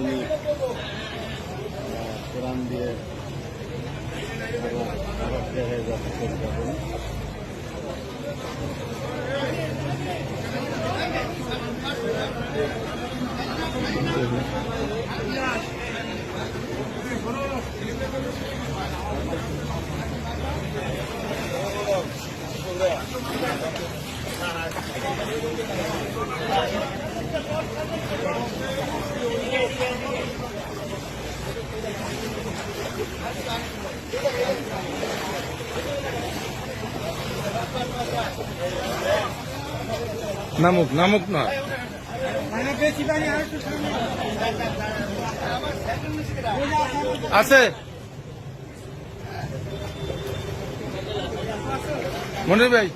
তুমি কোরআন দিয়ে আবার জায়গায় যাচ্ছে চেষ্টা করুন নামুক নামুক আছে। মনে ভাই।